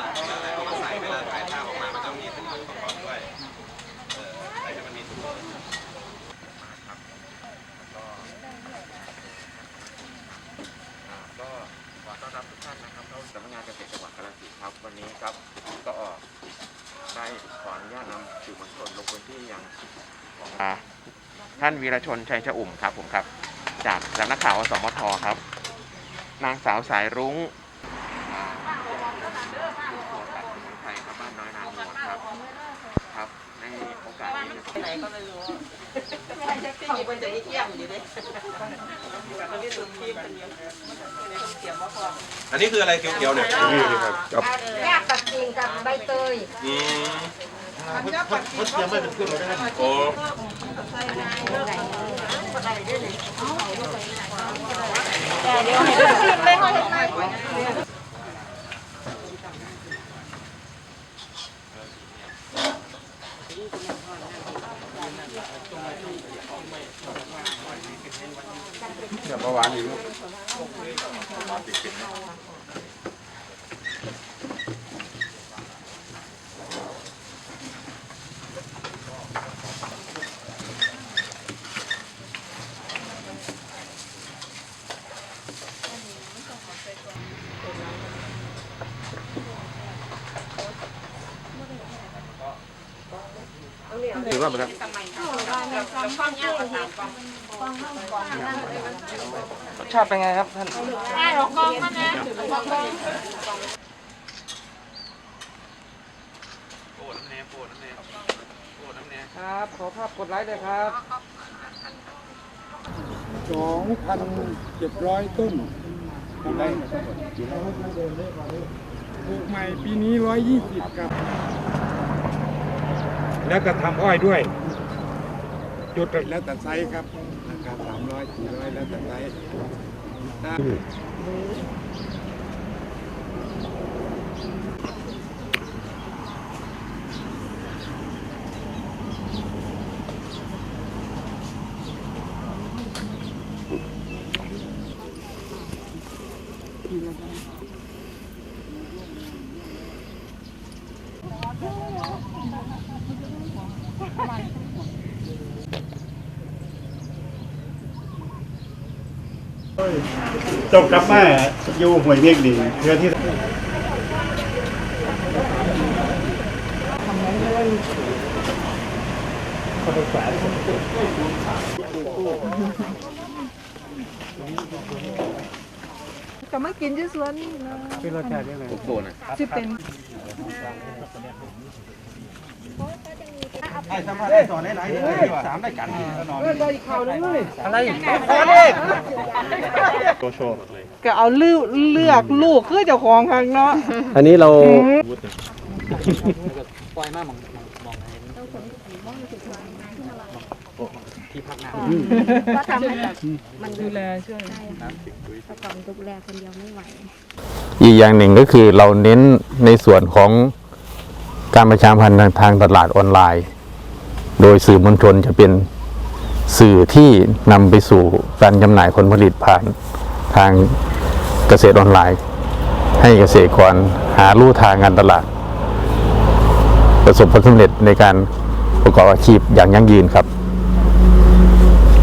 ตัดอะไรเอามาใส่เวลาถ่ายภาพออกมามันต้องมีถุวมือประกด้วยเอออะไรที่มันมีมมาครับก็ขอต้อนรับทุกท่านนะครับเข้าสำนักงานเกษตรจังหวัดกาฬสินธุ์ครับวันนี้ครับก็ได้ขออนุญาตนำสื่อมวลชนลงพื้นที่อย่างท่านวีรชนชัยชอุ่มครับผมครับ จากสำนักข่าวอสมทครับ นางสาวสายรุ้ง ก็ไม่รู้เขาเป็นจะมีเที่ยงอยู่ดิมันมีสุดทีมกันเยอะเลยต้องเตรียมว่าพออันนี้คืออะไรเขียวๆเนี่ยนี่ครับแยกตัดกิ่งกับใบเตยอืมมันยังไม่เป็นขึ้นเลยนะครับโอ้ เดี๋ยวเบาหวานอีก ถือว่าครับรสชาติเป็นไงครับท่านโอ้น้ำแน่โอ้น้ำแน่โอ้น้ำแน่ครับขอภาพกดไลค์เลยครับสองพันเจ็ดร้อยต้นทำไรปลูกใหม่ปีนี้ร้อยยี่สิบครับ แล้วก็ทำอ้อยด้วย จุดแล้วแต่ไซส์ครับราคาสามร้อยสี่ร้อยแล้วแต่ไซส์ จบกลับมาอยู่หวยเมฆดีเพื่อที่ก็มากินที่สวนนะเป็นรสชาติยังไงโบนะสิเป็น ไอ้สามารถได้สอนได้หลายสามได้กันนอนอะไรก็เอาเลือกเลือกลูกคือเจ้าของข้งเนาะอันนี้เราปล่อยมากมองมองเห็นที่พักน้ก็ทำให้มันดูแลช่วยประกอบดูแลคนเดียวไม่ไหวอีกอย่างหนึ่งก็คือเราเน้นในส่วนของการประชาพันธ์ทางตลาดออนไลน์ โดยสื่อมวลชนจะเป็นสื่อที่นำไปสู่การจำหน่ายผลผลิตผ่านทางเกษตรออนไลน์ ให้เกษตรกรหาลู่ทางการตลาด ประสบผลสำเร็จในการประกอบอาชีพอย่างยั่งยืนครับ